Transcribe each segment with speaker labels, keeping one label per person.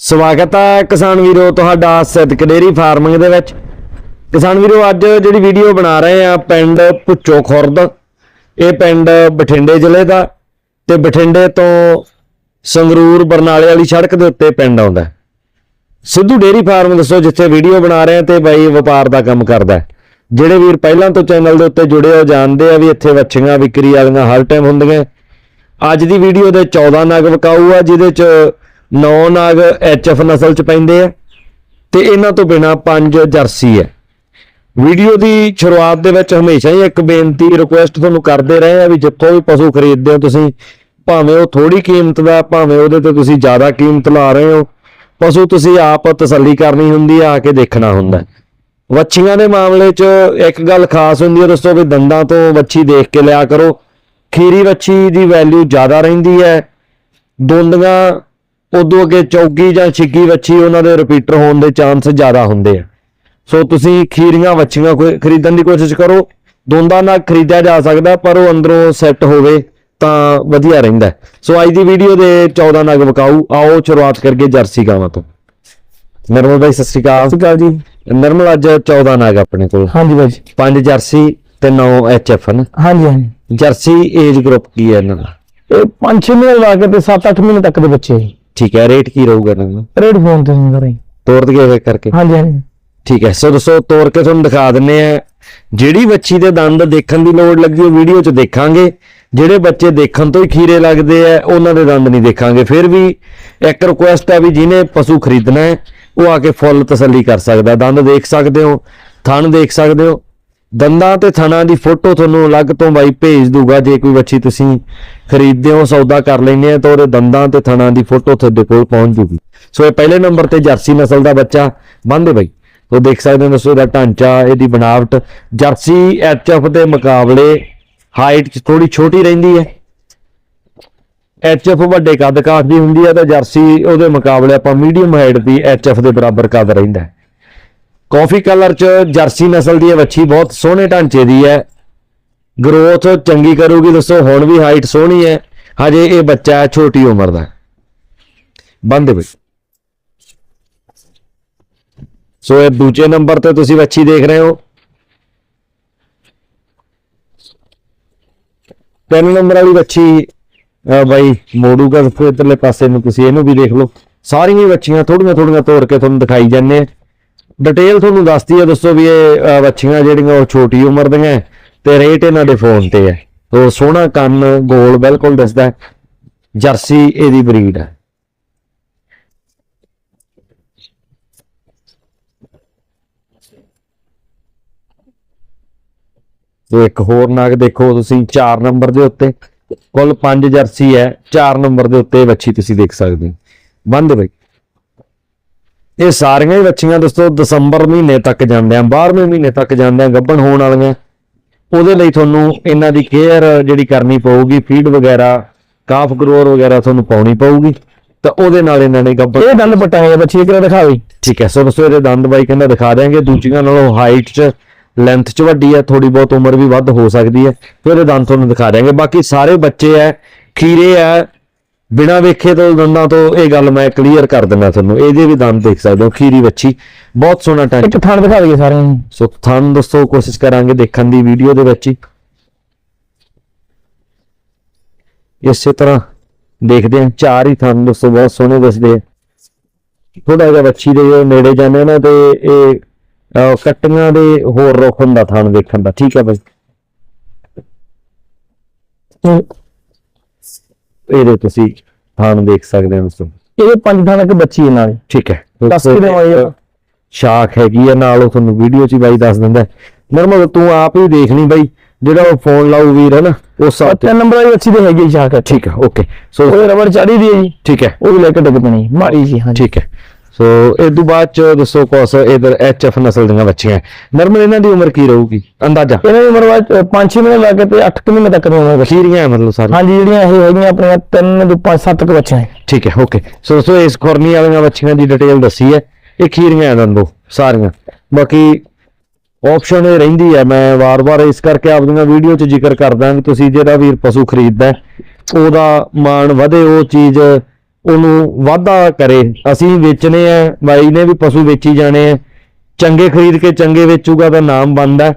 Speaker 1: ਸਵਾਗਤ ਹੈ ਕਿਸਾਨ ਵੀਰੋ, ਤੁਹਾਡਾ ਸਿੱਧਕ ਡੇਰੀ ਫਾਰਮਿੰਗ ਦੇ ਵਿੱਚ। ਕਿਸਾਨ ਵੀਰੋ, ਅੱਜ ਜਿਹੜੀ ਵੀਡੀਓ ਬਣਾ ਰਹੇ ਆ ਪਿੰਡ ਭੁੱਚੋ ਖੁਰਦ। ਇਹ ਪਿੰਡ ਬਠਿੰਡੇ ਜ਼ਿਲ੍ਹੇ ਦਾ ਤੇ ਬਠਿੰਡੇ ਤੋਂ ਸੰਗਰੂਰ ਬਰਨਾਲੇ ਵਾਲੀ ਸੜਕ ਦੇ ਉੱਤੇ ਪਿੰਡ ਆਉਂਦਾ ਸਿੱਧੂ ਡੇਰੀ ਫਾਰਮ ਦੱਸੋ, ਜਿੱਥੇ ਵੀਡੀਓ ਬਣਾ ਰਹੇ ਆ ਤੇ ਬਾਈ ਵਪਾਰ ਦਾ ਕੰਮ ਕਰਦਾ ਜਿਹੜੇ ਵੀਰ ਪਹਿਲਾਂ ਤੋਂ ਚੈਨਲ ਦੇ ਉੱਤੇ ਜੁੜੇ ਹੋ, ਜਾਣਦੇ ਆ ਵੀ ਇੱਥੇ ਵੱਛੀਆਂ, ਵਿਕਰੀ ਵਾਲੀਆਂ ਹਰ ਟਾਈਮ ਹੁੰਦੀਆਂ ਅੱਜ ਦੀ ਵੀਡੀਓ ਦੇ 14 ਨਗ ਵਿਕਾਊ ਆ, ਜਿਹਦੇ ਚ 9 ਨਗ ਐਚਐਫ ਨਸਲ ਚ ਪੈਂਦੇ ਆ ਤੇ ਇਹਨਾਂ ਤੋਂ ਬਿਨਾ 5 ਜਰਸੀ ਹੈ। ਵੀਡੀਓ ਦੀ ਸ਼ੁਰੂਆਤ ਦੇ ਵਿੱਚ ਹਮੇਸ਼ਾ ਹੀ ਇੱਕ ਬੇਨਤੀ ਰਿਕੁਐਸਟ ਤੁਹਾਨੂੰ ਕਰਦੇ ਰਹੇ ਆ ਵੀ ਜਿੱਥੋਂ ਵੀ ਪਸ਼ੂ ਖਰੀਦਦੇ ਹੋ ਤੁਸੀਂ, ਭਾਵੇਂ ਉਹ ਥੋੜੀ ਕੀਮਤ ਦਾ, ਭਾਵੇਂ ਉਹਦੇ ਤੇ ਤੁਸੀਂ ਜ਼ਿਆਦਾ ਕੀਮਤ ਲਾ ਰਹੇ ਹੋ, ਪਸ਼ੂ ਤੁਸੀਂ ਆਪ ਤਸੱਲੀ ਕਰਨੀ ਹੁੰਦੀ ਆ ਆ ਕੇ ਦੇਖਣਾ ਹੁੰਦਾ। ਵੱਛੀਆਂ ਦੇ ਮਾਮਲੇ 'ਚ ਇੱਕ ਗੱਲ ਖਾਸ ਹੁੰਦੀ ਹੈ ਦੋਸਤੋ ਵੀ ਦੰਦਾਂ ਤੋਂ ਵੱਛੀ ਦੇਖ ਕੇ ਲਿਆ ਕਰੋ। ਖੀਰੀ ਵੱਛੀ ਦੀ ਵੈਲਿਊ ਜ਼ਿਆਦਾ ਰਹਿੰਦੀ ਹੈ ਦੋਂਦੀਆਂ ਉਦੋਂ ਅੱਗੇ ਚੌਗੀ ਜਾਂ ਛਿੱਗੀ ਵੱਛੀ ਉਹਨਾਂ ਦੇ ਰਿਪੀਟਰ ਹੋਣ ਦੇ ਚਾਂਸ ਜ਼ਿਆਦਾ ਹੁੰਦੇ ਆ। ਸੋ ਤੁਸੀਂ ਖੀਰੀਆਂ ਵੱਛੀਆਂ ਕੋਈ ਖਰੀਦਣ ਦੀ ਕੋਸ਼ਿਸ਼ ਕਰੋ। ਦੋਂਦਾਂ ਨਾਲ ਖਰੀਦਿਆ ਜਾ ਸਕਦਾ ਪਰ ਉਹ ਅੰਦਰੋਂ ਸੈੱਟ ਹੋਵੇ ਤਾਂ ਵਧੀਆ ਰਹਿੰਦਾ। ਹੈ। ਸੋ ਅੱਜ ਦੀ ਵੀਡੀਓ ਦੇ 14 ਨਗ ਵਿਕਾਊ ਆਓ ਸ਼ੁਰੂਆਤ ਕਰਕੇ ਜਰਸੀ ਗਾਵਾਂ ਤੋਂ। ਨਰਮਲ ਭਾਈ ਸਤਿ ਸ਼੍ਰੀ ਅਕਾਲ।
Speaker 2: ਸਤਿ ਸ਼੍ਰੀ ਅਕਾਲ ਜੀ।
Speaker 1: ਨਰਮਲ ਅੱਜ 14 ਨਗ ਆਪਣੇ ਕੋਲ।
Speaker 2: ਹਾਂਜੀ ਬਾਈ ਜੀ।
Speaker 1: ਪੰਜ ਜਰਸੀ ਤੇ 9 ਐਚਐਫ ਹਨ
Speaker 2: ਹਾਂਜੀ ਹਾਂਜੀ।
Speaker 1: ਜਰਸੀ ਏਜ ਗਰੁੱਪ ਕੀ ਹੈ ਇਹਨਾਂ ਦਾ?
Speaker 2: ਇਹ 5-6 ਮਹੀਨੇ ਲਾ ਕੇ ਤੇ 7-8 ਮਹੀਨੇ ਤੱਕ ਦੇ ਬੱਚੇ ਜੀ।
Speaker 1: ਠੀਕ ਹੈ ਰੇਟ ਕੀ ਰਹੂਗਾ ਇਹਨਾਂ ਦਾ?
Speaker 2: ਰੇਡ ਫੋਨ ਤੇ ਨਹੀਂ ਕਰੇ
Speaker 1: ਤੋੜ ਦਈਏ ਫਿਰ ਕਰਕੇ।
Speaker 2: ਹਾਂਜੀ ਹਾਂਜੀ।
Speaker 1: ਠੀਕ ਹੈ ਸੋ ਦੋਸਤੋ ਤੋੜ ਕੇ ਤੁਹਾਨੂੰ ਦਿਖਾ ਦਿੰਨੇ ਆ। ਜਿਹੜੀ ਬੱਚੀ ਦੇ ਦੰਦ ਦੇਖਣ ਦੀ ਲੋੜ ਲੱਗੀ ਉਹ ਵੀਡੀਓ 'ਚ ਦੇਖਾਂਗੇ। ਜਿਹੜੇ ਬੱਚੇ ਦੇਖਣ ਤੋਂ ਹੀ ਖੀਰੇ ਲੱਗਦੇ ਆ ਉਹਨਾਂ ਦੇ ਦੰਦ ਨਹੀਂ ਦੇਖਾਂਗੇ। ਫਿਰ ਵੀ ਇੱਕ ਰਿਕੁਐਸਟ ਹੈ ਵੀ ਜਿਹਨੇ ਪਸ਼ੂ ਖਰੀਦਣਾ ਹੈ ਉਹ ਆ ਕੇ ਫੁੱਲ ਤਸੱਲੀ ਕਰ ਸਕਦਾ। ਦੰਦ ਦੇਖ ਸਕਦੇ ਹੋ ਥਣ ਦੇਖ ਸਕਦੇ ਹੋ ਦੰਦਾਂ ਤੇ ਥਣਾਂ ਦੀ ਫੋਟੋ ਤੁਹਾਨੂੰ ਅਲੱਗ ਤੋਂ ਬਾਈ ਭੇਜ ਦੂਗਾ। ਜੇ ਕੋਈ ਬੱਚੀ ਤੁਸੀਂ ਖਰੀਦਦੇ ਹੋ, ਸੌਦਾ ਕਰ ਲੈਂਦੇ ਆ ਤਾਂ ਉਹਦੇ ਦੰਦਾਂ ਤੇ ਥਣਾਂ ਦੀ ਫੋਟੋ ਤੁਹਾਡੇ ਕੋਲ ਪਹੁੰਚ ਜੂਗੀ। ਸੋ ਇਹ ਪਹਿਲੇ ਨੰਬਰ ਤੇ ਜਰਸੀ ਨਸਲ ਦਾ ਬੱਚਾ ਬੰਦੇ ਬਾਈ। ਉਹ ਦੇਖ ਸਕਦੇ ਹੋ ਦੋਸਤੋ ਇਹਦਾ ਢਾਂਚਾ, ਇਹਦੀ ਬਣਾਵਟ। ਜਰਸੀ ਐਚਐਫ ਦੇ ਮੁਕਾਬਲੇ ਹਾਈਟ 'ਚ ਥੋੜੀ ਛੋਟੀ ਰਹਿੰਦੀ ਹੈ। ਐਚਐਫ ਵੱਡੇ ਕੱਦ ਕਾਠ ਦੀ ਹੁੰਦੀ ਹੈ, ਤਾਂ ਜਰਸੀ ਉਹਦੇ ਮੁਕਾਬਲੇ ਆਪਾਂ ਮੀਡੀਅਮ ਹਾਈਟ ਦੀ ਐਚਐਫ ਦੇ ਬਰਾਬਰ ਕੱਦ ਰਹਿੰਦਾ ਹੈ। ਕਾਫੀ ਕਲਰ 'ਚ ਜਰਸੀ ਨਸਲ ਦੀ ਇਹ ਵੱਛੀ ਬਹੁਤ ਸੋਹਣੇ ਢਾਂਚੇ ਦੀ ਹੈ। ਗਰੋਥ ਚੰਗੀ ਕਰੂਗੀ ਦੱਸੋ, ਹੁਣ ਵੀ ਹਾਈਟ ਸੋਹਣੀ ਹੈ। ਹਜੇ ਇਹ ਬੱਚਾ ਹੈ ਛੋਟੀ ਉਮਰ ਦਾ ਬੰਦੇ ਵਿੱਚ ਸੋ ਇਹ ਦੂਜੇ ਨੰਬਰ ਤੇ ਤੁਸੀਂ ਵੱਛੀ ਦੇਖ ਰਹੇ ਹੋ। ਤਿੰਨ ਨੰਬਰ ਵਾਲੀ ਵੱਛੀ ਬਾਈ ਮੋੜੂਗਾ ਫਿਰ ਇਧਰਲੇ ਪਾਸੇ ਨੂੰ ਤੁਸੀਂ ਇਹਨੂੰ ਵੀ ਦੇਖ ਲਓ। ਸਾਰੀਆਂ ਵੱਛੀਆਂ ਥੋੜੀਆਂ ਥੋੜੀਆਂ ਤੋੜ ਕੇ ਤੁਹਾਨੂੰ ਦਿਖਾਈ ਜਾਂਦੇ ਆ। ਡਿਟੇਲ ਤੁਹਾਨੂੰ ਦੱਸਦੀ ਹੈ ਦੱਸੋ ਵੀ ਇਹ ਵੱਛੀਆਂ ਜਿਹੜੀਆਂ ਉਹ ਛੋਟੀ ਉਮਰ ਦੀਆਂ ਹੈ ਤੇ ਰੇਟ ਇਹਨਾਂ ਦੇ ਫੋਨ ਤੇ ਹੈ। ਤੋ ਸੋਹਣਾ ਕੰਨ, ਗੋਲ ਬਿਲਕੁਲ ਦਿਸਦਾ ਜਰਸੀ ਇਹਦੀ ਬਰੀਡ ਹੈ। ਤੇ ਇੱਕ ਹੋਰ ਨਾਗ ਦੇਖੋ ਤੁਸੀਂ 4 ਨੰਬਰ ਦੇ ਉੱਤੇ। ਕੁੱਲ 5 ਜਰਸੀ ਹੈ 4 ਨੰਬਰ ਦੇ ਉੱਤੇ ਵੱਛੀ ਤੁਸੀਂ ਦੇਖ ਸਕਦੇ ਹੋ। ਬੰਦ ਬਈ। ਇਹ ਸਾਰੀਆਂ ਹੀ ਵੱਛੀਆਂ ਦੋਸਤੋ ਦਸੰਬਰ ਮਹੀਨੇ ਤੱਕ ਜਾਂਦੇ ਆ 12ਵੇਂ ਮਹੀਨੇ ਤੱਕ ਜਾਂਦੇ ਆ ਗੱਭਣ ਹੋਣ ਵਾਲੀਆਂ। ਉਹਦੇ ਲਈ ਤੁਹਾਨੂੰ ਇਹਨਾਂ ਦੀ ਕੇਅਰ ਜਿਹੜੀ ਕਰਨੀ ਪਊਗੀ ਫੀਡ ਵਗੈਰਾ ਕਾਫ ਗਰੋਰ ਵਗੈਰਾ ਤੁਹਾਨੂੰ ਪਾਉਣੀ ਪਊਗੀ। ਤਾਂ ਉਹਦੇ ਨਾਲ ਇਹਨਾਂ ਨੇ ਗੱਭਣ
Speaker 2: ਇਹ ਦੰਦ ਪਟਾਏ ਬੱਚੇ ਕਿਹੜਾ ਦਿਖਾਵੇ
Speaker 1: ਠੀਕ ਹੈ ਸੋ ਦੋਸਤੋ ਇਹਦੇ ਦੰਦ ਬਾਈ ਕਹਿੰਦਾ ਦਿਖਾ ਦਿਆਂਗੇ। ਦੂਜੀਆਂ ਨਾਲੋਂ ਹਾਈਟ 'ਚ ਲੈਂਥ 'ਚ ਵੱਡੀ ਹੈ ਥੋੜੀ ਬਹੁਤ ਉਮਰ ਵੀ ਵੱਧ ਹੋ ਸਕਦੀ ਹੈ। ਫਿਰ ਇਹਦੇ ਦੰਦ ਤੁਹਾਨੂੰ ਦਿਖਾ ਦਿਆਂਗੇ। ਬਾਕੀ ਸਾਰੇ ਬੱਚੇ ਐ ਖੀਰੇ ਐ ਬਿਨਾ ਵੇਖੇ ਤੋਂ ਦੰਦਾਂ ਤੋਂ ਇਹ ਗੱਲ ਮੈਂ ਕਲੀਅਰ ਕਰ ਦਿੰਦਾ ਤੁਹਾਨੂੰ। ਇਹਦੇ ਵੀ ਦੰਦ ਦੇਖ ਸਕਦੇ ਹੋ ਖੀਰੀ ਵੱਛੀ। ਬਹੁਤ ਸੋਹਣਾ ਟੈਂਟ।
Speaker 2: ਇੱਕ ਥਾਣ ਦਿਖਾ ਦਈਏ ਸਾਰਿਆਂ ਨੂੰ।
Speaker 1: ਸੋ ਤੁਹਾਨੂੰ ਦੋਸਤੋ ਕੋਸ਼ਿਸ਼ ਕਰਾਂਗੇ ਦੇਖਣ ਦੀ ਵੀਡੀਓ ਦੇ ਵਿੱਚ ਹੀ। ਇਸੇ ਤਰ੍ਹਾਂ ਦੇਖਦੇ ਹਾਂ ਚਾਰ ਹੀ ਤੁਹਾਨੂੰ ਦੋਸਤੋ ਬਹੁਤ ਸੋਹਣੇ ਦਿਸਦੇ ਆ। ਥੋੜਾ ਜਿਹਾ ਵੱਛੀ ਦੇ ਨੇੜੇ ਜਾਂਦੇ ਨਾ ਤੇ ਇਹ ਕੱਟੀਆਂ ਦੇ ਹੋਰ ਰੁੱਖ ਹੁੰਦਾ ਥਣ ਦੇਖਣ ਦਾ। ਠੀਕ ਹੈ ਬਾਈ। ਇਹਦੇ ਤੁਸੀਂ ਥਣ ਦੇਖ ਸਕਦੇ ਹੋ ਦੋਸਤੋ
Speaker 2: ਇਹਦੇ ਪੰਜ ਥਾਂ ਤੱਕ ਬੱਚੀ ਹੈ ਨਾਲ।
Speaker 1: ਠੀਕ ਹੈ।
Speaker 2: ਦੱਸ ਕੇ ਦੇਵਾਂਗੇ ਆਪਾਂ।
Speaker 1: ਸ਼ਾਖ ਹੈਗੀ ਆ ਨਾਲ ਉਹ ਤੁਹਾਨੂੰ ਵੀਡੀਓ 'ਚ ਹੀ ਬਾਈ ਦੱਸ ਦਿੰਦਾ ਹੈ। ਨਰਮਲ ਤੂੰ ਆਪ ਹੀ ਦੇਖ ਲਈ ਬਾਈ ਜਿਹੜਾ ਉਹ ਫੋਨ ਲਾਊ ਵੀਰ ਹੈ ਨਾ? ਉਸ ਹਿਸਾਬ ਤੇ।
Speaker 2: ਤਿੰਨ ਨੰਬਰ ਵਾਲੀ ਬੱਚੀ ਤੇ ਹੈਗੀ ਸ਼ਾਖ
Speaker 1: ਠੀਕ ਹੈ ਓਕੇ ਸੋ
Speaker 2: ਉਹ ਰਬੜ ਚੜੀ ਦੀ ਹੈ ਜੀ।
Speaker 1: ਠੀਕ ਹੈ।
Speaker 2: ਉਹ ਵੀ ਲੈ ਕੇ ਡਿੱਗ ਪੈਣੀ ਮਾੜੀ ਜੀ ਹਾਂਜੀ।
Speaker 1: ਠੀਕ ਹੈ। ਸੋ ਇਹ ਤੋਂ ਬਾਅਦ ਚ ਦੱਸੋ ਕੋਸ ਇਧਰ ਐਚਐਫ ਨਸਲ ਦੀਆਂ ਬੱਚੀਆਂ ਨਰਮਲ ਇਹਨਾਂ ਦੀ ਉਮਰ ਕੀ ਰਹੂਗੀ? ਅੰਦਾਜ਼ਾ?
Speaker 2: ਇਹਨਾਂ ਦੀ ਉਮਰ ਬਾਅਦ 5-6 ਮਹੀਨੇ ਲਾ ਕੇ ਤੇ 8 ਮਹੀਨੇ ਤੱਕ ਦੀ ਉਮਰ
Speaker 1: ਹੈ ਮਤਲਬ ਸਾਰੀ
Speaker 2: ਹਾਂਜੀ ਜਿਹੜੀਆਂ ਇਹ ਹੈਗੀਆਂ ਆਪਣੀਆਂ 3 ਤੋਂ 5 7 ਕੁ ਬੱਚੀਆਂ ਹੈ।
Speaker 1: ਠੀਕ ਹੈ ਓਕੇ ਸੋ ਦੋਸਤੋ ਇਸ ਖੁਰਨੀ ਵਾਲੀਆਂ ਬੱਚੀਆਂ ਦੀ ਡਿਟੇਲ ਦੱਸੀ ਹੈ। ਇਹ ਖੀਰੀਆਂ ਹੈ ਦੰਦੋ ਸਾਰੀਆਂ। ਬਾਕੀ ਆਪਸ਼ਨ ਇਹ ਰਹਿੰਦੀ ਹੈ ਮੈਂ ਵਾਰ-ਵਾਰ ਇਸ ਕਰਕੇ ਆਪਦੀਆਂ ਵੀਡੀਓ 'ਚ ਜ਼ਿਕਰ ਕਰਦਾ ਕਿ ਤੁਸੀਂ ਜਿਹੜਾ ਵੀਰ ਪਸ਼ੂ ਖਰੀਦਦਾ ਉਹਦਾ ਮਾਣ ਵਧੇ ਉਹ ਚੀਜ਼ ਉਹਨੂੰ ਵਾਧਾ ਕਰੇ। ਅਸੀਂ ਵੇਚਣੇ ਆ, ਬਾਈ ਨੇ ਵੀ ਪਸ਼ੂ ਵੇਚੀ ਜਾਣੇ ਆ। ਚੰਗੇ ਖਰੀਦ ਕੇ ਚੰਗੇ ਵੇਚੂਗਾ ਤਾਂ ਨਾਮ ਬਣਦਾ।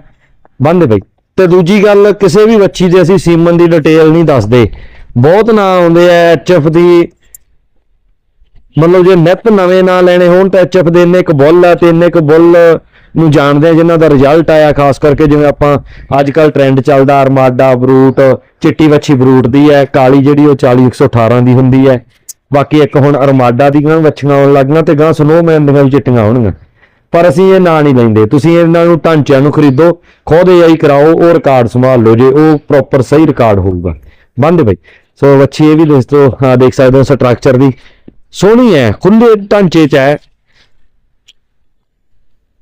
Speaker 1: ਬੰਦ ਬਈ। ਤੇ ਦੂਜੀ ਗੱਲ, ਕਿਸੇ ਵੀ ਵੱਛੀ ਦੇ ਅਸੀਂ ਸੀਮਨ ਦੀ ਡਿਟੇਲ ਨਹੀਂ ਦੱਸਦੇ। ਬਹੁਤ ਨਾਂ ਆਉਂਦੇ ਆ ਐਚਐਫ ਦੀ। ਮਤਲਬ ਜੇ ਨਿੱਤ ਨਵੇਂ ਨਾਂ ਲੈਣੇ ਹੋਣ ਤਾਂ ਐਚਐਫ ਦੇ ਇੰਨੇ ਕੁ ਬੁੱਲ ਆ ਤੇ ਇੰਨੇ ਕੁ ਬੁੱਲ ਨੂੰ ਜਾਣਦੇ ਆ, ਜਿਨ੍ਹਾਂ ਦਾ ਰਿਜ਼ਲਟ ਆਇਆ, ਖਾਸ ਕਰਕੇ ਜਿਵੇਂ ਆਪਾਂ ਅੱਜ ਕੱਲ ਟ੍ਰੈਂਡ ਚੱਲਦਾ, ਅਰਮਾਡਾ, ਬਰੂਟ, ਚਿੱਟੀ ਵੱਛੀ ਬਰੂਟ ਦੀ ਹੈ, ਕਾਲੀ ਜਿਹੜੀ ਉਹ 40 118 ਦੀ ਹੁੰਦੀ ਹੈ। ਬਾਕੀ ਇੱਕ ਹੁਣ ਅਰਮਾਡਾ ਦੀ ਗਾਂ ਵੱਛੀਆਂ ਆਉਣ ਲੱਗੀਆਂ ਤੇ ਗਾਂ ਸਨੋਮੈਨ ਦੀਆਂ ਵੀ ਚਿੱਟੀਆਂ ਆਉਣਗੀਆਂ। ਪਰ ਅਸੀਂ ਇਹ ਨਾਂ ਨਹੀਂ ਲੈਂਦੇ। ਤੁਸੀਂ ਇਹਨਾਂ ਨੂੰ ਢਾਂਚਿਆਂ ਨੂੰ ਖਰੀਦੋ, ਖੁਦ ਆਈ ਕਰਾਓ, ਉਹ ਰਿਕਾਰਡ ਸੰਭਾਲ ਲਓ, ਜੇ ਉਹ ਪ੍ਰੋਪਰ ਸਹੀ ਰਿਕਾਰਡ ਹੋਊਗਾ। ਬੰਦ ਬਈ। ਸੋ ਵੱਛੀ ਇਹ ਵੀ ਦੋਸਤੋ ਹਾਂ, ਦੇਖ ਸਕਦੇ ਹੋ ਸਟਰਕਚਰ ਦੀ। ਸੋਹਣੀ ਹੈ ਖੁੱਲੇ ਢਾਂਚੇ ਚ ਹੈ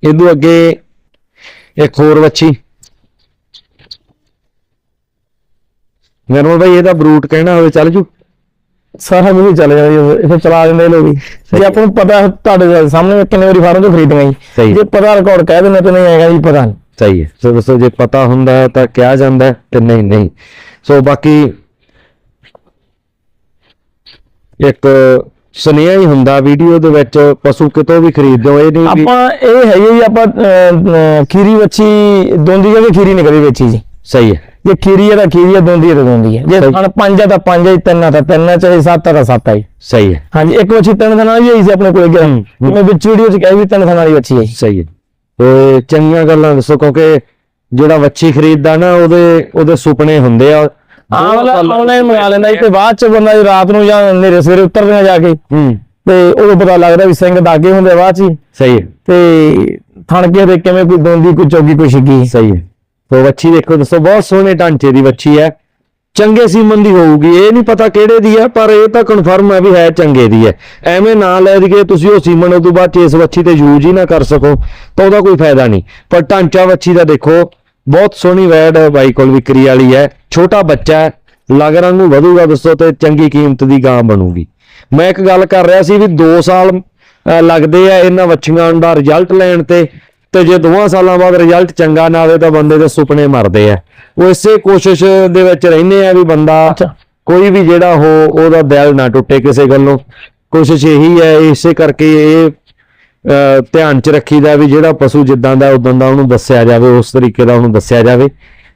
Speaker 1: ਇਹਦੋਂ ਅੱਗੇ ਇੱਕ ਹੋਰ ਵੱਛੀ। ਮੈਨੂੰ ਭਾਈ ਇਹਦਾ ਬਰੂਟ ਕਹਿਣਾ ਹੋਵੇ, ਚੱਲ ਜੂ।
Speaker 2: ਸਾਰਾ ਵੀ ਚੱਲ ਜਾਂਦਾ ਫਿਰ ਚਲਾ ਦਿੰਦੇ ਲੋਕ ਜੀ ਆਪਾਂ ਨੂੰ ਪਤਾ ਤੁਹਾਡੇ ਸਾਹਮਣੇ ਕਿੰਨੇ ਵਾਰੀ ਫਾਰਮ ਤੋਂ ਖਰੀਦੀਆਂ
Speaker 1: ਸਹੀ।
Speaker 2: ਜੀ। ਜੇ ਪਤਾ ਰਿਕਾਰਡ ਕਹਿ ਦਿੰਦੇ ਤੇ ਨਹੀਂ ਆਏਗਾ ਜੀ ਪਤਾ। ਨਹੀਂ
Speaker 1: ਸਹੀ ਹੈ। ਸੋ ਦੋਸਤੋ ਜੇ ਪਤਾ ਹੁੰਦਾ ਹੈ ਤਾਂ ਕਿਹਾ ਜਾਂਦਾ ਹੈ ਤੇ ਨਹੀਂ ਨਹੀਂ। ਸੋ ਬਾਕੀ ਇੱਕ ਸੁਨੇਹਾ ਹੀ ਹੁੰਦਾ ਵੀਡੀਓ ਦੇ ਵਿੱਚ ਪਸ਼ੂ ਕਿਤੋਂ ਵੀ ਖਰੀਦੋ ਇਹ ਨਹੀਂ
Speaker 2: ਆਪਾਂ ਇਹ ਹੈਗੀ ਜੀ ਆਪਾਂ ਖੀਰੀ ਵੱਛੀ ਦੋਂਦੀ ਕਰਕੇ ਖੀਰੀ ਨਹੀਂ ਕਰੀ ਵੇਚੀ ਜੀ।
Speaker 1: ਸਹੀ ਹੈ।
Speaker 2: ਜੇ ਖੀਰੀ ਹੈ ਤਾਂ ਖੀਰੀ ਹੈ ਦੋਂਦੀ ਹੈ ਤਾਂ ਦੋਂਦੀ ਹੈ। ਜੇ
Speaker 1: ਸਹੀ।
Speaker 2: ਥਣ ਪੰਜ ਹੈ ਤਾਂ ਪੰਜ ਹੈ ਤਿੰਨ ਹੈ ਤਾਂ ਤਿੰਨ ਹੈ ਚਾਹੇ ਸੱਤ ਹੈ ਤਾਂ ਸੱਤ ਹੈ।
Speaker 1: ਸਹੀ ਹੈ।
Speaker 2: ਹਾਂਜੀ ਇੱਕ ਵੱਛੀ ਤਿੰਨ ਦਿਨਾਂ ਦੀ ਹੋਈ ਸੀ ਆਪਣੇ ਕੋਲੇ ਗਿਆ। ਮੈਂ ਵਿੱਚ ਵੀਡੀਓ 'ਚ ਕਹਿ ਵੀ ਤਿੰਨ ਦਿਨਾਂ ਵਾਲੀ ਵੱਛੀ ਹੈ।
Speaker 1: ਸਹੀ ਹੈ। ਤੇ ਚੰਗੀਆਂ ਗੱਲਾਂ ਦੱਸੋ ਕਿਉਂਕਿ ਜਿਹੜਾ ਵੱਛੀ ਖਰੀਦਦਾ ਨਾ ਉਹਦੇ ਉਹਦੇ ਸੁਪਨੇ ਹੁੰਦੇ ਆ।
Speaker 2: ਆਨਲਾਈਨ ਮੰਗਾ ਲੈਂਦਾ ਤੇ ਬਾਅਦ ਚ ਬੰਦਾ ਜੀ ਰਾਤ ਨੂੰ ਜਾਂ ਨੇਰੇ ਸਵੇਰੇ ਉਤਰਦੇ ਆ ਜਾ ਕੇ
Speaker 1: ਹੂੰ।
Speaker 2: ਤੇ ਉਦੋਂ ਪਤਾ ਲੱਗਦਾ ਵੀ ਸਿੰਘ ਦਾਗੇ ਹੁੰਦੇ ਬਾਅਦ ਚ।
Speaker 1: ਸਹੀ ਹੈ।
Speaker 2: ਤੇ ਥਣ ਕੇ ਦੇ ਕਿਵੇਂ ਕੋਈ ਦੋਂਦੀ ਕੋਈ ਚੌਗੀ ਕੋਈ ਛਿੱਗੀ।
Speaker 1: ਸਹੀ ਹੈ। ਤੋ ਵੱਛੀ ਦੇਖੋ ਦੱਸੋ ਬਹੁਤ ਸੋਹਣੇ ਢਾਂਚੇ ਦੀ ਵੱਛੀ ਹੈ। ਚੰਗੇ ਸੀਮਨ ਦੀ ਹੋਊਗੀ, ਇਹ ਨਹੀਂ ਪਤਾ ਕਿਹੜੇ ਦੀ ਹੈ, ਪਰ ਇਹ ਤਾਂ ਕਨਫਰਮ ਹੈ ਵੀ ਹੈ ਚੰਗੇ ਦੀ ਹੈ। ਐਵੇਂ ਨਾ ਲੈ ਕੇ ਤੁਸੀਂ ਉਹ ਸੀਮਨ ਉਦੋਂ ਬਾਅਦ 'ਚ ਵੱਛੀ ਤੇ ਯੂਜ਼ ਹੀ ਨਾ ਕਰ ਸਕੋ, ਤਾਂ ਉਹਦਾ ਕੋਈ ਫਾਇਦਾ ਨਹੀਂ। ਪਰ ਢਾਂਚਾ ਵੱਛੀ ਦਾ ਦੇਖੋ, ਬਹੁਤ ਸੋਹਣੀ ਵੈਡ ਬਾਈ ਕੋਲ ਵਿਕਰੀ ਵਾਲੀ ਹੈ। ਛੋਟਾ ਬੱਚਾ ਹੈ ਲਗਰਾਂ ਨੂੰ ਵਧੂਗਾ ਦੱਸੋ ਤੇ ਚੰਗੀ ਕੀਮਤ ਦੀ ਗਾਂ ਬਣੂਗੀ। ਮੈਂ ਇੱਕ ਗੱਲ ਕਰ ਰਿਹਾ ਸੀ ਵੀ 2 ਸਾਲ ਲੱਗਦੇ ਆ ਇਹਨਾਂ ਵੱਛੀਆਂ ਦਾ ਰਿਜ਼ਲਟ ਲੈਣ ਤੇ ਤੇ ਜੇ ਦੋਵਾਂ ਸਾਲਾਂ ਬਾਅਦ ਰਿਜ਼ਲਟ ਚੰਗਾ ਨਾ ਆਵੇ ਤਾਂ ਬੰਦੇ ਦੇ ਸੁਪਨੇ ਮਰਦੇ ਆ। ਉਹ ਇਸੇ ਕੋਸ਼ਿਸ਼ ਦੇ ਵਿੱਚ ਰਹਿੰਦੇ ਆ ਵੀ ਬੰਦਾ। ਕੋਈ ਵੀ ਜਿਹੜਾ ਉਹ ਉਹਦਾ ਦਿਲ ਨਾ ਟੁੱਟੇ ਕਿਸੇ ਗੱਲੋਂ। ਕੋਸ਼ਿਸ਼ ਇਹੀ ਹੈ ਇਸੇ ਕਰਕੇ ਇਹ ਧਿਆਨ ਚ ਰੱਖੀਦਾ ਵੀ ਜਿਹੜਾ ਪਸ਼ੂ ਜਿੱਦਾਂ ਦਾ ਉਦਾਂ ਦਾ ਉਹਨੂੰ ਦੱਸਿਆ ਜਾਵੇ ਉਸ ਤਰੀਕੇ ਦਾ ਉਹਨੂੰ ਦੱਸਿਆ ਜਾਵੇ।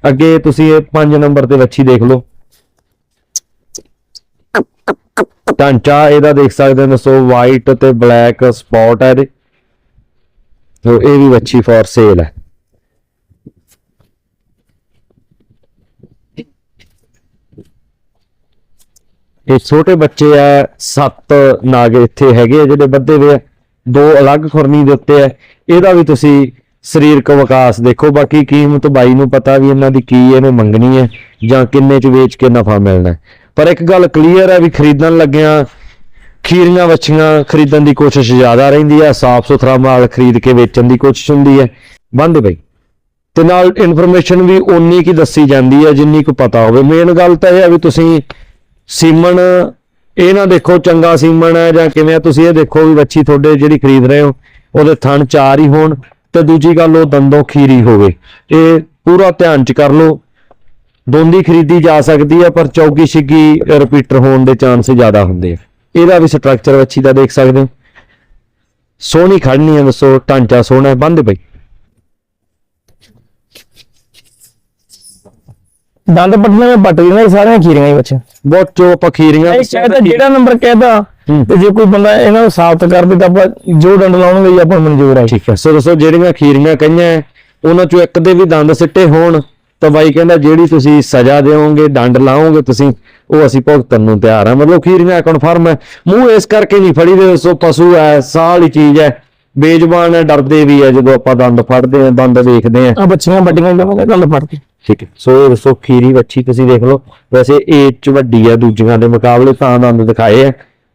Speaker 1: ਅੱਗੇ ਤੁਸੀਂ ਇਹ 5 ਨੰਬਰ ਤੇ ਵੱਛੀ ਦੇਖ ਲਓ। ਢਾਂਚਾ ਇਹਦਾ ਦੇਖ ਸਕਦੇ ਹੋ ਦੱਸੋ ਵਾਈਟ ਤੇ ਬਲੈਕ ਸਪੌਟ ਹੈ ਇਹਦੇ। ਸੋ ਇਹ ਵੀ ਵੱਛੀ ਫॉर ਸੇਲ ਹੈ। ਇਹ ਛੋਟੇ ਬੱਚੇ ਆ, ਸੱਤ ਨਾਗ ਇੱਥੇ ਹੈਗੇ ਆ, ਜਿਹੜੇ ਬੱਧੇ ਹੋਏ ਆ। ਦੋ ਅਲੱਗ ਖੁਰਨੀ ਦੇ ਉੱਤੇ ਆ। ਇਹਦਾ ਵੀ ਤੁਸੀਂ ਸਰੀਰਕ ਵਿਕਾਸ ਦੇਖੋ। ਬਾਕੀ ਕੀਮਤ ਬਾਈ ਨੂੰ ਪਤਾ ਵੀ ਇਹਨਾਂ ਦੀ ਕੀ ਇਹਨੇ ਮੰਗਣੀ ਹੈ ਜਾਂ ਕਿੰਨੇ ਚ ਵੇਚ ਕੇ ਨਫਾ ਮਿਲਣਾ ਪਰ ਇੱਕ ਗੱਲ ਕਲੀਅਰ ਹੈ ਵੀ ਖਰੀਦਣ ਲੱਗਿਆਂ ਖੀਰੀਆਂ ਵੱਛੀਆਂ ਖਰੀਦਣ ਦੀ ਕੋਸ਼ਿਸ਼ ਜ਼ਿਆਦਾ ਰਹਿੰਦੀ ਹੈ, ਸਾਫ਼ ਸੁਥਰਾ ਮਾਲ ਖਰੀਦ ਕੇ ਵੇਚਣ ਦੀ ਕੋਸ਼ਿਸ਼ ਹੁੰਦੀ ਹੈ। ਬੰਦ ਬਈ। ਤੇ ਨਾਲ ਇਨਫੋਰਮੇਸ਼ਨ ਵੀ ਓਨੀ ਕੀ ਦੱਸੀ ਜਾਂਦੀ ਹੈ ਜਿੰਨੀ ਕੁ ਪਤਾ ਹੋਵੇ। ਮੇਨ ਗੱਲ ਤਾਂ ਇਹ ਹੈ ਵੀ ਤੁਸੀਂ ਸੀਮਣ, ਇਹ ਨਾ ਦੇਖੋ ਚੰਗਾ ਸੀਮਣ ਹੈ ਜਾਂ ਕਿਵੇਂ ਤੁਸੀਂ ਇਹ ਦੇਖੋ ਵੀ ਵੱਛੀ ਤੁਹਾਡੇ ਜਿਹੜੀ ਖਰੀਦ ਰਹੇ ਹੋ, ਉਹਦੇ ਥਣ ਚਾਰ ਹੀ ਹੋਣ, ਤੇ ਦੂਜੀ ਗੱਲ ਉਹ ਦੰਦੋਂ ਖੀਰੀ ਹੋਵੇ। ਇਹ ਪੂਰਾ ਧਿਆਨ ਚ ਕਰ ਲਓ। ਦੋਂਦੀ ਖਰੀਦੀ ਜਾ ਸਕਦੀ ਹੈ, ਪਰ ਚੌਕੀ ਛਿੱਗੀ ਰਿਪੀਟਰ ਹੋਣ ਦੇ ਚਾਂਸ ਜ਼ਿਆਦਾ ਹੁੰਦੇ ਆ। ਇਹਦਾ ਵੀ ਸਟਰਕਚਰ ਵੱਛੀ ਦਾ ਦੇਖ ਸਕਦੇ ਹੋ। ਸੋਹਣੀ ਖੜਨੀ ਹੈ ਦੱਸੋ ਢਾਂਚਾ ਸੋਹਣਾ ਬੰਦ ਬਈ।
Speaker 2: ਦੰਦ ਪੱਟਣੇ ਵਿੱਚ ਪੱਟ ਦਿੰਦੇ ਸਾਰੀਆਂ ਖੀਰੀਆਂ ਹੀ ਬੱਚੇ
Speaker 1: ਬਹੁਤ ਚੋ ਆਪਾਂ ਖੀਰੀਆਂ
Speaker 2: ਇਹ ਕਹਿੰਦਾ ਜਿਹੜਾ ਨੰਬਰ ਕਹਿਦਾ। ਤੇ ਜੇ ਕੋਈ ਬੰਦਾ ਇਹਨਾਂ ਨੂੰ ਸਾਬਤ ਕਰ ਦੇ ਤਾਂ ਆਪਾਂ ਜੋ ਡੰਡ ਲਾਉਣਗੇ ਜੀ ਆਪਾਂ ਮਨਜ਼ੂਰ ਹੈ
Speaker 1: ਠੀਕ ਹੈ ਸੋ ਦੱਸੋ ਜਿਹੜੀਆਂ ਖੀਰੀਆਂ ਕਈਆਂ ਹੈ, ਉਹਨਾਂ ਚੋਂ ਇੱਕ ਦੇ ਵੀ ਦੰਦ ਸਿੱਟੇ ਹੋਣ ਤਾਂ ਬਾਈ ਕਹਿੰਦਾ ਜਿਹੜੀ ਤੁਸੀਂ ਸਜ਼ਾ ਦਿਓਗੇ ਡੰਡ ਲਾਓਗੇ ਤੁਸੀਂ ਉਹ ਅਸੀਂ ਭੁਗਤਣ ਨੂੰ ਤਿਆਰ ਆ। ਮਤਲਬ ਖੀਰੀਆਂ ਕਨਫਰਮ ਹੈ। ਮੂੰਹ ਇਸ ਕਰਕੇ ਨਹੀਂ ਫੜੀ ਦੇ ਦੱਸੋ ਪਸ਼ੂ ਹੈ ਸਾਹ ਵਾਲੀ ਚੀਜ਼ ਹੈ। ਬੇਜ਼ਬਾਨ ਹੈ ਡਰਦੇ ਵੀ ਹੈ ਜਦੋਂ ਆਪਾਂ ਦੰਦ ਫੜਦੇ ਆ ਦੰਦ ਵੇਖਦੇ ਆ
Speaker 2: ਆ ਬੱਚੀਆਂ ਵੱਡੀਆਂ ਜਾਵਾਂਗੇ ਗੱਲ ਫੜਦੀ।
Speaker 1: ਠੀਕ ਹੈ। ਸੋ ਇਹ ਦੱਸੋ ਖੀਰੀ ਵੱਛੀ ਤੁਸੀਂ ਦੇਖ ਲਓ। ਵੈਸੇ ਏਜ ਚ ਵੱਡੀ ਹੈ ਦੂਜੀਆਂ ਦੇ ਮੁਕਾਬਲੇ ਤਾਂ ਦੰਦ ਦਿਖਾਏ ਆ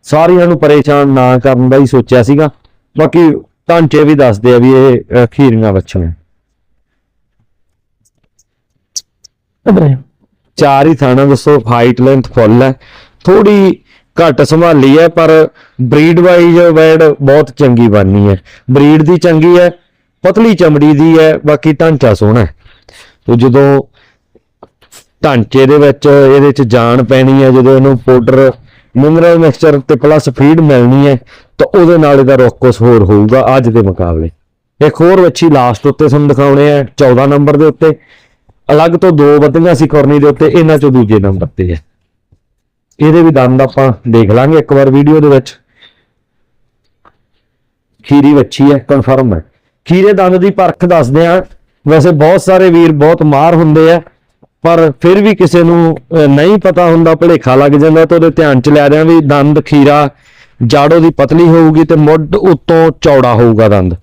Speaker 1: ਸਾਰਿਆਂ ਨੂੰ ਪਰੇਸ਼ਾਨ ਨਾ ਕਰਨ ਦਾ ਹੀ ਸੋਚਿਆ ਸੀਗਾ। ਬਾਕੀ ਢਾਂਚੇ ਵੀ ਦੱਸਦੇ ਆ ਵੀ ਇਹ ਖੀਰੀਆਂ ਵੱਛੀਆਂ
Speaker 2: ਇਧਰ
Speaker 1: ਚਾਰ ਹੀ ਥਾਣਾ ਦੱਸੋ ਹਾਈਟ ਲੈਂਥ ਫੁੱਲ ਹੈ। ਥੋੜੀ ਘੱਟ ਸੰਭਾਲੀ ਹੈ, ਪਰ ਬਰੀਡ ਵਾਈਜ਼ ਵੈਡ ਬਹੁਤ ਚੰਗੀ ਬਣਨੀ ਹੈ। ਬਰੀਡ ਦੀ ਚੰਗੀ ਹੈ, ਪਤਲੀ ਚਮੜੀ ਦੀ ਹੈ, ਬਾਕੀ ਢਾਂਚਾ ਸੋਹਣਾ ਹੈ। ਤੇ ਜਦੋਂ ਢਾਂਚੇ ਦੇ ਵਿੱਚ ਇਹਦੇ ਚ ਜਾਨ ਪੈਣੀ ਹੈ, ਜਦੋਂ ਇਹਨੂੰ ਪਾਊਡਰ ਮਿਨਰਲ ਮਿਕਸਚਰ ਤੇ ਪਲੱਸ ਫੀਡ ਮਿਲਣੀ ਹੈ, ਤਾਂ ਉਹਦੇ ਨਾਲ ਇਹਦਾ ਰੁੱਖ ਕੁਛ ਹੋਰ ਹੋਊਗਾ ਅੱਜ ਦੇ ਮੁਕਾਬਲੇ। ਇੱਕ ਹੋਰ ਵੱਛੀ ਲਾਸਟ ਉੱਤੇ ਤੁਹਾਨੂੰ ਦਿਖਾਉਣੇ ਆ 14 ਨੰਬਰ ਦੇ ਉੱਤੇ। ਅਲੱਗ ਤੋਂ ਦੋ ਵਧੀਆਂ ਸੀ ਕੁਰਨੀ ਦੇ ਉੱਤੇ ਇਹਨਾਂ ਚੋਂ ਦੂਜੇ ਨੰਬਰ ਤੇ ਹੈ। ਇਹਦੇ ਵੀ ਦੰਦ ਆਪਾਂ ਦੇਖ ਲਾਂਗੇ ਇੱਕ ਵਾਰ ਵੀਡੀਓ ਦੇ ਵਿੱਚ। ਖੀਰੀ ਵੱਛੀ ਹੈ ਕਨਫਰਮ ਹੈ। ਖੀਰੇ ਦੰਦ ਦੀ ਪਰਖ ਦੱਸਦੇ ਆ ਵੈਸੇ ਬਹੁਤ ਸਾਰੇ ਵੀਰ ਬਹੁਤ ਮਾਰ ਹੁੰਦੇ ਆ ਪਰ ਫਿਰ ਵੀ ਕਿਸੇ ਨੂੰ ਅਹ, ਨਹੀਂ ਪਤਾ ਹੁੰਦਾ ਭਲੇਖਾ ਲੱਗ ਜਾਂਦਾ ਤਾਂ ਉਹਦੇ ਧਿਆਨ ਚ ਲੈ ਰਿਆਂ ਵੀ ਦੰਦ ਖੀਰਾ ਜਾੜੋ ਦੀ ਪਤਲੀ ਹੋਊਗੀ ਤੇ ਮੁੱਢ ਉੱਤੋਂ ਚੌੜਾ ਹੋਊਗਾ ਦੰਦ।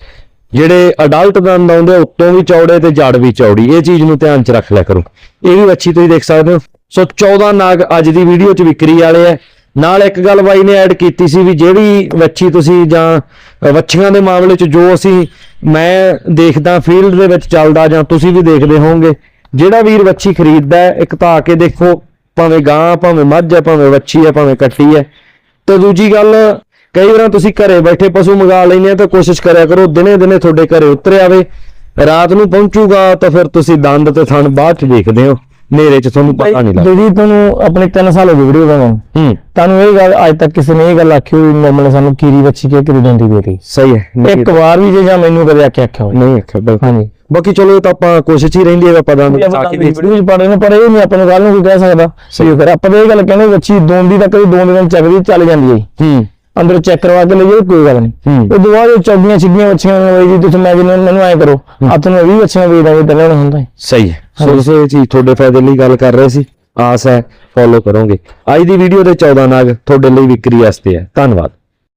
Speaker 1: ਜਿਹੜੇ ਅਡਲਟ ਦੰਦ ਆਉਂਦੇ ਉੱਤੋਂ ਵੀ ਚੌੜੇ ਤੇ ਜੜ ਵੀ ਚੌੜੀ, ਇਹ ਚੀਜ਼ ਨੂੰ ਧਿਆਨ ਚ ਰੱਖ ਲਿਆ ਕਰੋ। ਇਹ ਵੀ ਵੱਛੀ ਤੁਸੀਂ ਦੇਖ ਸਕਦੇ ਹੋ। ਸੋ 14 ਨਾਗ ਅੱਜ ਦੀ ਵੀਡੀਓ ਚ ਵਿਕਰੀ ਵਾਲੇ ਆ। ਨਾਲ ਇੱਕ ਗੱਲ ਬਾਈ ਨੇ ਐਡ ਕੀਤੀ ਸੀ ਵੀ ਜਿਹੜੀ ਵੱਛੀ ਤੁਸੀਂ ਜਾਂ ਵੱਛੀਆਂ ਦੇ ਮਾਮਲੇ ਚ ਜੋ ਅਸੀਂ ਮੈਂ ਦੇਖਦਾ ਫੀਲਡ ਦੇ ਵਿੱਚ ਚੱਲਦਾ ਜਾਂ ਤੁਸੀਂ ਵੀ ਦੇਖਦੇ ਹੋਵੋਗੇ, ਜਿਹੜਾ ਵੀਰ ਵੱਛੀ ਖਰੀਦਦਾ ਇੱਕ ਤਾਂ ਆ ਕੇ ਦੇਖੋ, ਭਾਵੇਂ ਗਾਂ ਭਾਵੇਂ ਮੱਝ ਹੈ ਭਾਵੇਂ ਵੱਛੀ ਹੈ ਭਾਵੇਂ ਕੱਟੀ ਹੈ ਤੇ ਦੂਜੀ ਗੱਲ ਕਈ ਵਾਰ ਤੁਸੀਂ ਘਰੇ ਬੈਠੇ ਪਸ਼ੂ ਮੰਗਾ ਲੈਂਦੇ ਆ ਤਾਂ ਕੋਸ਼ਿਸ਼ ਕਰਿਆ ਕਰੋ ਦਿਨੇ ਦਿਨੇ ਤੁਹਾਡੇ ਘਰੇ ਉਤਰ ਆਵੇ। ਰਾਤ ਨੂੰ ਪਹੁੰਚੂਗਾ ਤਾਂ ਫਿਰ ਤੁਸੀਂ ਦੰਦ ਤੇ ਥਣ ਬਾਅਦ ਚ ਦੇਖਦੇ ਹੋ। ਹਨੇਰੇ ਚ ਤੁਹਾਨੂੰ ਪਤਾ ਨਹੀਂ ਲੱਗਦਾ।
Speaker 2: ਦੀਦੀ ਤੁਹਾਨੂੰ ਆਪਣੇ 3 ਸਾਲ ਹੋ ਗਏ ਵੀਡੀਓ ਬਣਾਉਣ
Speaker 1: ਹੂੰ।
Speaker 2: ਤੁਹਾਨੂੰ ਇਹ ਗੱਲ ਅੱਜ ਤੱਕ ਕਿਸੇ ਨੇ ਇਹ ਗੱਲ ਆਖੀ ਹੋਈ ਨੋਰਮਲ ਸਾਨੂੰ ਕੀਰੀ ਬੱਚੀ ਕੇ ਕਿਰੀ ਦਿੰਦੀ ਬੇਟੀ
Speaker 1: ਸਹੀ ਹੈ।
Speaker 2: ਇੱਕ ਵਾਰ ਵੀ ਜੇ ਜਾਂ ਮੈਨੂੰ ਕਦੇ ਆਖਿਆ ਆਖਿਆ ਹੋਵੇ।
Speaker 1: ਨਹੀਂ ਆਖਿਆ ਬਿਲਕੁਲ।
Speaker 2: ਹਾਂਜੀ।
Speaker 1: ਬਾਕੀ ਚਲੋ ਤਾਂ ਆਪਾਂ ਕੋਸ਼ਿਸ਼ ਹੀ ਰਹਿੰਦੀ ਹੈ ਆਪਾਂ ਦੰਦ
Speaker 2: ਵੀ
Speaker 1: ਬਚਾ
Speaker 2: ਆਪਾਂ
Speaker 1: ਕੇ
Speaker 2: ਵੀਡੀਓ ਵਿੱਚ ਪੜ੍ਹੇ ਨੇ ਪਰ ਇਹ ਨਹੀਂ ਆਪਾਂ ਨੂੰ ਗੱਲ ਨੂੰ ਕੋਈ ਕਹਿ ਸਕਦਾ। ਸਹੀ। ਫਿਰ ਆਪਾਂ ਤਾਂ ਇਹ ਗੱਲ ਕਹਿੰਦੇ ਬੱਚੀ ਦੋਂਦੀ ਤੱਕ ਵੀ ਦੋਂਦੇ ਦਿਨ ਚੱਕਦੀ ਚੱਲ ਜਾਂਦੀ ਹੈ
Speaker 1: ਹੂੰ।
Speaker 2: ਅੰਦਰ ਚੈੱਕ ਕਰਵਾ ਕੇ ਲਈਏ ਕੋਈ ਗੱਲ ਨਹੀਂ। ਉਹ ਦੁਬਾਰਾ ਉਹ ਚੌਗੀਆਂ ਛਿੱਗੀਆਂ ਬੱਚੀਆਂ ਨੂੰ ਹੋਈ ਜੀ ਤੁਸੀਂ ਮੈਂ ਜਿਹਨੂੰ ਮੈਨੂੰ ਐ ਕਰੋ ਆ ਤੁਹਾਨੂੰ 20 ਬੱਚੀਆਂ ਵੇਚ ਦਾਂਗੇ ਤੇ ਲੈਣਾ ਹੁੰਦਾ ਹੈ।
Speaker 1: ਸਹੀ ਹੈ। ਸੋ ਇਹ ਚੀਜ਼ ਤੁਹਾਡੇ ਫਾਇਦੇ ਲਈ ਗੱਲ ਕਰ ਰਹੇ ਸੀ ਆਸ ਹੈ ਫੋਲੋ ਕਰੋਗੇ। ਅੱਜ ਦੀ ਵੀਡੀਓ ਦੇ 14 ਨਾਗ ਤੁਹਾਡੇ ਲਈ ਵਿਕਰੀ ਵਾਸਤੇ ਹੈ। ਧੰਨਵਾਦ।